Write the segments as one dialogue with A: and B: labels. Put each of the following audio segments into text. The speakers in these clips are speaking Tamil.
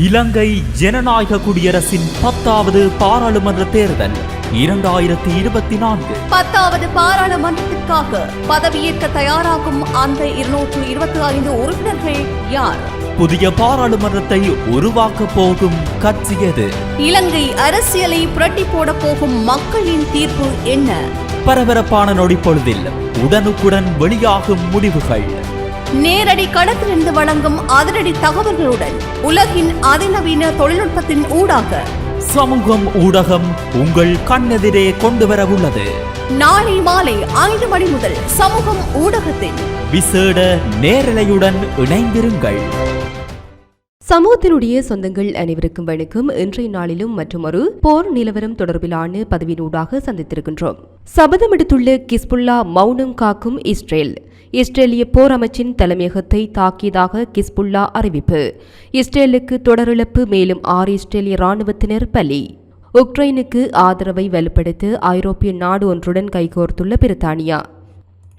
A: இலங்கை ஜனநாயக குடியரசின் பத்தாவது பாராளுமன்ற தேர்தல் இரண்டாயிரத்தி இருபத்தி நான்கு.
B: பத்தாவது பாராளுமன்றத்திற்காக பதவியேற்க தயாராகும் அந்த இருநூற்று இருபத்தி ஐந்து உறுப்பினர்கள் யார்?
A: புதிய பாராளுமன்றத்தை உருவாக்கப் போகும் கட்சி எது?
B: இலங்கை அரசியலை புரட்டி போட போகும் மக்களின் தீர்ப்பு என்ன?
A: பரபரப்பான நொடிப்பொழுதில் உடனுக்குடன் வெளியாகும் முடிவுகள்.
B: நேரடி களத்திலிருந்து வழங்கும் அதிரடி தகவல்களுடன் உலகின் அதிநவீன தொழில்நுட்பத்தின் ஊடாக
A: சமூகம் ஊடகம் உங்கள் கண்ணெதிரே கொண்டு வர உள்ளது.
B: நாளை மாலை ஐந்து மணி முதல் சமூகம் ஊடகத்தில்
A: விசேட நேரலையுடன் இணைந்திருங்கள்.
C: சமூகத்தினுடைய சொந்தங்கள் அனைவருக்கும் வணக்கம். இன்றைய நாளிலும் மற்றொரு போர் நிலவரம் தொடர்பிலான பதிவினூடாக சந்தித்திருக்கின்றோம். சபதமெடுத்துள்ள கிஸ்புல்லா மௌனம் காக்கும் இஸ்ரேல். இஸ்ரேலிய போர் அமைச்சின் தலைமையகத்தை தாக்கியதாக கிஸ்புல்லா அறிவிப்பு. இஸ்ரேலுக்கு தொடரிழப்பு மேலும் ஆறு இஸ்ரேலிய ராணுவத்தினர் பலி. உக்ரைனுக்கு ஆதரவை வலுப்படுத்த ஐரோப்பிய நாடு ஒன்றுடன் கைகோர்த்துள்ள பிரித்தானியா.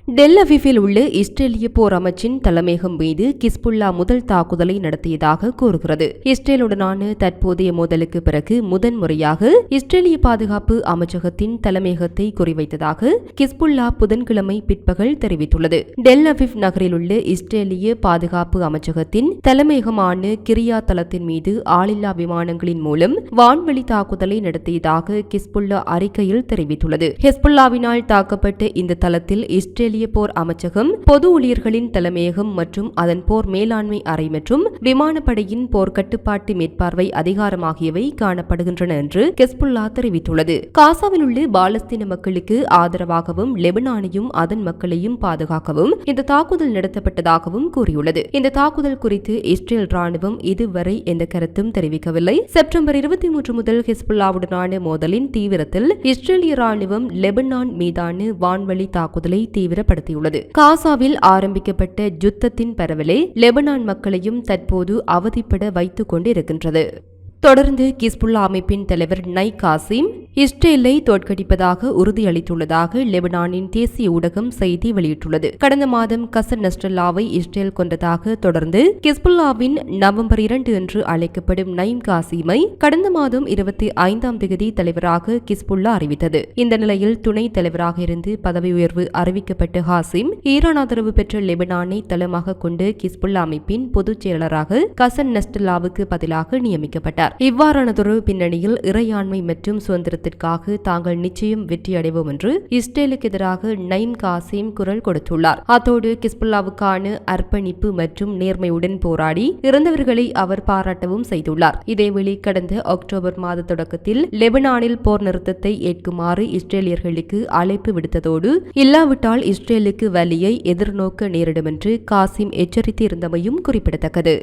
C: டெல் அவிவில் உள்ள இஸ்ரேலிய போர் அமைச்சின் தலைமையகம் மீது கிஸ்புல்லா முதல் தாக்குதலை நடத்தியதாக கூறுகிறது. இஸ்ரேலுடனான தற்போதைய மோதலுக்கு பிறகு முதன்முறையாக இஸ்ரேலிய பாதுகாப்பு அமைச்சகத்தின் தலைமையகத்தை குறிவைத்ததாக கிஸ்புல்லா புதன்கிழமை பிற்பகல் தெரிவித்துள்ளது. டெல் அவிவ் நகரில் உள்ள இஸ்ரேலிய பாதுகாப்பு அமைச்சகத்தின் தலைமையகமான கிரியா தளத்தின் மீது ஆளில்லா விமானங்களின் மூலம் வான்வழி தாக்குதலை நடத்தியதாக கிஸ்புல்லா அறிக்கையில் தெரிவித்துள்ளது. ஹெஸ்புல்லாவினால் தாக்கப்பட்ட இந்த தளத்தில் இஸ்ரேல் ஆஸ்திரேலிய போர் அமைச்சகம் பொது ஊழியர்களின் தலைமையகம் மற்றும் அதன் போர் மேலாண்மை அறை மற்றும் விமானப்படையின் போர் கட்டுப்பாட்டு மேற்பார்வை அதிகாரம் ஆகியவை காணப்படுகின்றன என்று கெஸ்புல்லா தெரிவித்துள்ளது. காசாவில் உள்ள பாலஸ்தீன மக்களுக்கு ஆதரவாகவும் லெபனானையும் அதன் மக்களையும் பாதுகாக்கவும் இந்த தாக்குதல் நடத்தப்பட்டதாகவும் கூறியுள்ளது. இந்த தாக்குதல் குறித்து இஸ்ரேல் ராணுவம் இதுவரை எந்த கருத்தும் தெரிவிக்கவில்லை. செப்டம்பர் இருபத்தி மூன்று முதல் ஹிஸ்புல்லாவுடனான மோதலின் தீவிரத்தில் இஸ்ரேலிய ராணுவம் லெபனான் மீதான வான்வழி தாக்குதலை தீவிர தீவிரப்படுத்தியுள்ளது காசாவில் ஆரம்பிக்கப்பட்ட யுத்தத்தின் பரவலே லெபனான் மக்களையும் தற்போது அவதிப்பட வைத்துக் கொண்டிருக்கின்றது. தொடர்ந்து கிஸ்புல்லா அமைப்பின் தலைவர் நை காசிம் இஸ்ரேலை தோற்கடிப்பதாக உறுதியளித்துள்ளதாக லெபனானின் தேசிய ஊடகம் செய்தி வெளியிட்டுள்ளது. கடந்த மாதம் கசன் நஸ்டல்லாவை இஸ்ரேல் கொண்டதாக தொடர்ந்து கிஸ்புல்லாவின் நவம்பர் இரண்டு என்று அழைக்கப்படும் நைம் காசிமை கடந்த மாதம் இருபத்தி ஐந்தாம் தேதி தலைவராக கிஸ்புல்லா அறிவித்தது. இந்த நிலையில் துணை தலைவராக இருந்து பதவி உயர்வு அறிவிக்கப்பட்ட ஹாசிம் ஈரான் ஆதரவு பெற்ற லெபனானை தளமாக கொண்டு கிஸ்புல்லா அமைப்பின் பொதுச் செயலராக கசன் நஸ்டல்லாவுக்கு பதிலாக நியமிக்கப்பட்டார். இவ்வாறானதொரு பின்னணியில் இறையாண்மை மற்றும் சுதந்திரத்திற்காக தாங்கள் நிச்சயம் வெற்றியடைவோம் என்று இஸ்ரேலுக்கு எதிராக நைம் காசிம் குரல் கொடுத்துள்ளார். அத்தோடு கிஸ்புல்லாவுக்கான அர்ப்பணிப்பு மற்றும் நேர்மையுடன் போராடி இறந்தவர்களை அவர் பாராட்டவும் செய்துள்ளார். இதேவேளை கடந்த அக்டோபர் மாத தொடக்கத்தில் லெபனானில் போர் நிறுத்தத்தை ஏற்குமாறு இஸ்ரேலியர்களுக்கு அழைப்பு விடுத்ததோடு இல்லாவிட்டால் இஸ்ரேலுக்கு வலியை எதிர்நோக்க நேரிடும் என்று காசிம் எச்சரித்திருந்தமையும் குறிப்பிடத்தக்கது.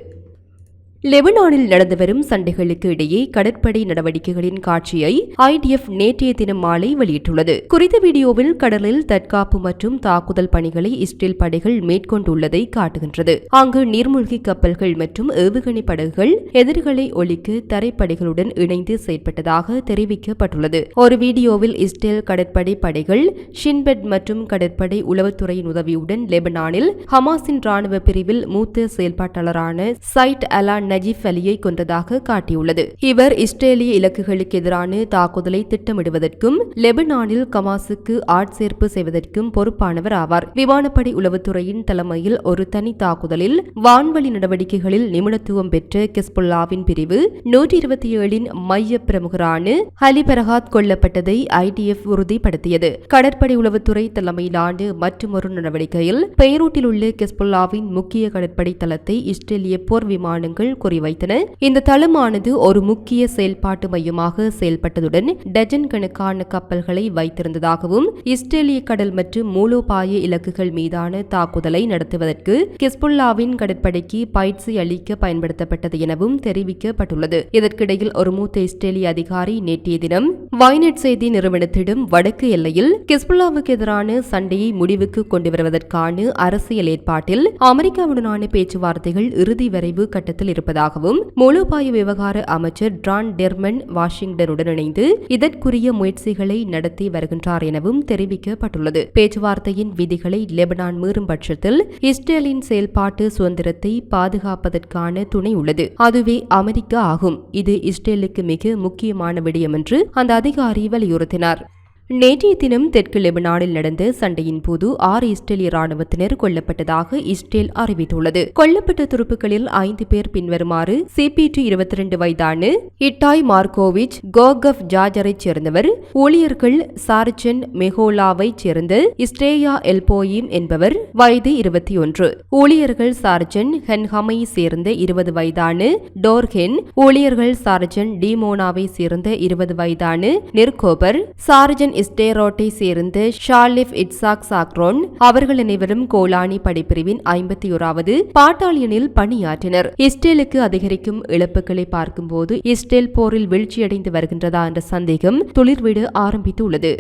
C: லெபனானில் நடந்து வரும் சண்டைகளுக்கு இடையே கடற்படை நடவடிக்கைகளின் காட்சியை ஐடிஎஃப் நேற்றைய தினம் மாலை வெளியிட்டுள்ளது. குறித்த வீடியோவில் கடலில் தற்காப்பு மற்றும் தாக்குதல் பணிகளை இஸ்ரேல் படைகள் மேற்கொண்டுள்ளதை காட்டுகின்றது. அங்கு நீர்மூழ்கி கப்பல்கள் மற்றும் ஏவுகணை படகுகள் எதிரிகளை ஒழிக்க தரைப்படைகளுடன் இணைந்து செயற்பட்டதாக தெரிவிக்கப்பட்டுள்ளது. ஒரு வீடியோவில் இஸ்ரேல் கடற்படை படைகள் ஷின்பெட் மற்றும் கடற்படை உளவுத்துறையின் உதவியுடன் லெபனானில் ஹமாஸின் ராணுவ பிரிவில் மூத்த செயல்பாட்டாளரான சைட் அலா நஜீப் அலியை கொன்றதாக காட்டியுள்ளது. இவர் இஸ்ரேலிய இலக்குகளுக்கு எதிரான தாக்குதலை திட்டமிடுவதற்கும் லெபனானில் கமாசுக்கு ஆட்சேர்ப்பு செய்வதற்கும் பொறுப்பானவர் ஆவார். விமானப்படை உளவுத்துறையின் தலைமையில் ஒரு தனி தாக்குதலில் வான்வழி நடவடிக்கைகளில் நிபுணத்துவம் பெற்ற கிஸ்புல்லாவின் பிரிவு நூற்றி இருபத்தி ஏழின் மைய பிரமுகரான ஹலி பரஹாத் கொல்லப்பட்டதை ஐடிஎஃப் உறுதிப்படுத்தியது. கடற்படை உளவுத்துறை தலைமையிலான மற்றொரு நடவடிக்கையில் பெய்ரூட்டில் உள்ள கிஸ்புல்லாவின் முக்கிய கடற்படை தளத்தை இஸ்ரேலிய போர் விமானங்கள் குறிவைத்தன. இந்த தளமானது ஒரு முக்கிய செயல்பாட்டு மையமாக செயல்பட்டதுடன் டஜன் கணக்கான கப்பல்களை வைத்திருந்ததாகவும் இஸ்ரேலிய கடல் மற்றும் மூலோபாய இலக்குகள் மீதான தாக்குதலை நடத்துவதற்கு கிஸ்புல்லாவின் கடற்படைக்கு பயிற்சி அளிக்க பயன்படுத்தப்பட்டது எனவும் தெரிவிக்கப்பட்டுள்ளது. இதற்கிடையில் ஒரு மூத்த இஸ்ரேலிய அதிகாரி நேற்றைய தினம் வைநெட் செய்தி நிறுவனத்திடம் வடக்கு எல்லையில் கிஸ்புல்லாவுக்கு எதிரான சண்டையை முடிவுக்கு கொண்டு வருவதற்கான அரசியல் ஏற்பாட்டில் அமெரிக்காவுடனான பேச்சுவார்த்தைகள் இறுதி வரைவு கட்டத்தில் இருப்பது இருப்பதாகவும் மூலோபாய விவகார அமைச்சர் டிரான் டெர்மன் வாஷிங்டனுடன் இணைந்து இதற்குரிய முயற்சிகளை நடத்தி வருகின்றார் எனவும் தெரிவிக்கப்பட்டுள்ளது. பேச்சுவார்த்தையின் விதிகளை லெபனான் மீறும் பட்சத்தில் இஸ்ரேலின் செயல்பாட்டு சுதந்திரத்தை பாதுகாப்பதற்கான துணை உள்ளது. அதுவே அமெரிக்கா ஆகும். இது இஸ்ரேலுக்கு மிக முக்கியமான விடயம் என்று அந்த அதிகாரி வலியுறுத்தினார். நேற்றைய தினம் தெற்கு லெபனானில் நடந்த சண்டையின் போது ஆறு இஸ்ரேலிய ராணுவத்தினர் கொல்லப்பட்டதாக இஸ்ரேல் அறிவித்துள்ளது. கொல்லப்பட்ட துருப்புகளில் ஐந்து பேர் பின்வருமாறு சிபிடி இருபத்தி ரெண்டு வயதான இட்டாய் மார்கோவிச் கோகப் ஜாஜரைச் சேர்ந்தவர் ஊழியர்கள் சார்ஜன் மெஹோலாவைச் சேர்ந்த இஸ்ரேயா எல்போயிம் என்பவர் வயது இருபத்தி ஒன்று ஊழியர்கள் சார்ஜன் ஹென்ஹமை சேர்ந்த இருபது வயதான டோர்ஹென் ஊழியர்கள் சார்ஜன் டிமோனாவை சேர்ந்த இருபது வயதான நிர்கோபர் சார்ஜன் இஸ்டேரோட்டை சேர்ந்த ஷாலிஃப் இட்சாக் சாக்ரோன் அவர்கள் அனைவரும் கோலானி படைப்பிரிவின் ஐம்பத்தி ஓராவது பாட்டாளியனில் பணியாற்றினர். இஸ்ரேலுக்கு அதிகரிக்கும் இழப்புகளை பார்க்கும்போது இஸ்ரேல் போரில் வீழ்ச்சியடைந்து வருகின்றதா என்ற சந்தேகம் துளிர்விட ஆரம்பித்துள்ளது.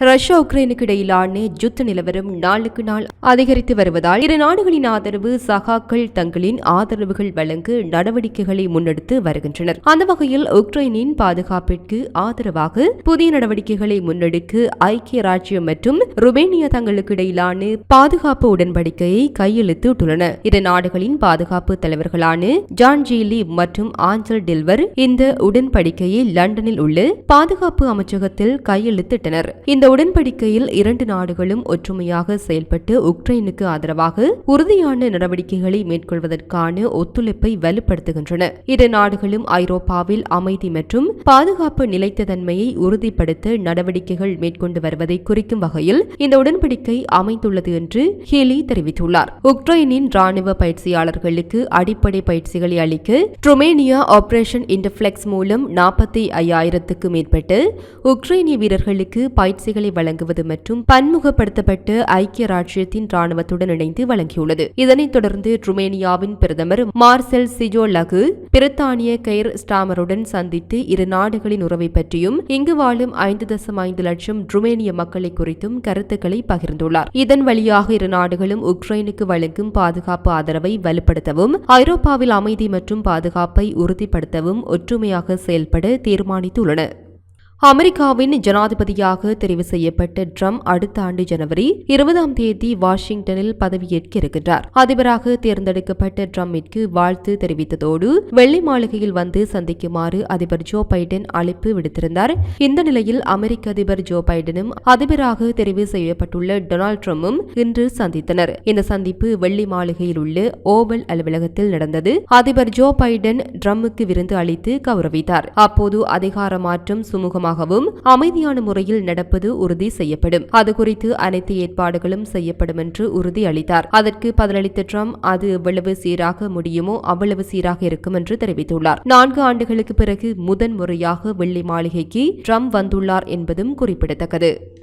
C: ரஷ்யா உக்ரைனுக்கு இடையிலான யுத்த நிலவரம் நாளுக்கு நாள் அதிகரித்து வருவதால் இரு நாடுகளின் ஆதரவு சகாக்கள் தங்களின் ஆதரவுகள் வழங்க நடவடிக்கைகளை முன்னெடுத்து வருகின்றனர். அந்த வகையில் உக்ரைனின் பாதுகாப்பிற்கு ஆதரவாக புதிய நடவடிக்கைகளை முன்னெடுக்க ஐக்கிய ராஜ்யம் மற்றும் ருமேனியா தங்களுக்கு இடையிலான பாதுகாப்பு உடன்படிக்கையை கையெழுத்திட்டுள்ளன. இரு நாடுகளின் பாதுகாப்பு தலைவர்களான ஜான் ஜீலி மற்றும் ஆஞ்சல் டில்வர் இந்த உடன்படிக்கையை லண்டனில் உள்ள பாதுகாப்பு அமைச்சகத்தில் கையெழுத்திட்டனர். இந்த இந்த உடன்படிக்கையில் இரண்டு நாடுகளும் ஒற்றுமையாக செயல்பட்டு உக்ரைனுக்கு ஆதரவாக உறுதியான நடவடிக்கைகளை மேற்கொள்வதற்கான ஒத்துழைப்பை வலுப்படுத்துகின்றன. இரு நாடுகளும் ஐரோப்பாவில் அமைதி மற்றும் பாதுகாப்பு நிலைத்த தன்மையை உறுதிப்படுத்த நடவடிக்கைகள் மேற்கொண்டு வருவதை குறிக்கும் வகையில் இந்த உடன்படிக்கை அமைந்துள்ளது என்று ஹேலி தெரிவித்துள்ளார். உக்ரைனின் ராணுவ பயிற்சியாளர்களுக்கு அடிப்படை பயிற்சிகளை அளிக்க ருமேனியா ஆபரேஷன் இன்டர்ஃபிளெக்ஸ் மூலம் நாற்பத்தி ஐயாயிரத்துக்கும் மேற்பட்டு உக்ரைனிய வீரர்களுக்கு பயிற்சி பயிற்சிகளை வழங்குவது மற்றும் பன்முகப்படுத்தப்பட்டு ஐக்கிய ராஜ்யத்தின் ராணுவத்துடன் இணைந்து வழங்கியுள்ளது. இதனைத் தொடர்ந்து ருமேனியாவின் பிரதமர் மார்செல் சிஜோ லகு பிரித்தானிய கெய்ர் ஸ்டாமருடன் சந்தித்து இரு நாடுகளின் உறவை பற்றியும் இங்கு வாழும் ஐந்து தசம் ஐந்து லட்சம் ருமேனிய மக்களை குறித்தும் கருத்துக்களை பகிர்ந்துள்ளார். இதன் வழியாக இரு நாடுகளும் உக்ரைனுக்கு வழங்கும் பாதுகாப்பு ஆதரவை வலுப்படுத்தவும் ஐரோப்பாவில் அமைதி மற்றும் பாதுகாப்பை உறுதிப்படுத்தவும் ஒற்றுமையாக செயல்பட தீர்மானித்துள்ளன. அமெரிக்காவின் ஜனாதிபதியாக தெரிவு செய்யப்பட்ட ட்ரம்ப் அடுத்த ஆண்டு ஜனவரி இருபதாம் தேதி வாஷிங்டனில் பதவியேற்க இருக்கின்றார். அதிபராக தேர்ந்தெடுக்கப்பட்ட ட்ரம்பிற்கு வாழ்த்து தெரிவித்ததோடு வெள்ளை மாளிகையில் வந்து சந்திக்குமாறு அதிபர் ஜோ பைடன் அழைப்பு விடுத்திருந்தார். இந்த நிலையில் அமெரிக்க அதிபர் ஜோ பைடனும் அதிபராக தெரிவு செய்யப்பட்டுள்ள டொனால்ட் ட்ரம்பும் இன்று சந்தித்தனர். இந்த சந்திப்பு வெள்ளி மாளிகையில் உள்ள ஓவல் அலுவலகத்தில் நடந்தது. அதிபர் ஜோ பைடன் ட்ரம்புக்கு விருந்து அளித்து கௌரவித்தார். அப்போது அதிகார மாற்றம் சுமூகமாகவும் அமைதியான முறையில் நடப்பது உறுதி செய்யப்படும். அது குறித்து அனைத்து ஏற்பாடுகளும் செய்யப்படும் என்று உறுதி அளித்தார் அதற்கு பதிலளித்த ட்ரம்ப் அது எவ்வளவு சீராக முடியுமோ அவ்வளவு சீராக இருக்கும் என்று தெரிவித்துள்ளார். நான்கு ஆண்டுகளுக்கு பிறகு முதன் முறையாக வெள்ளி மாளிகைக்கு ட்ரம்ப் வந்துள்ளார் என்பதும் குறிப்பிடத்தக்கது.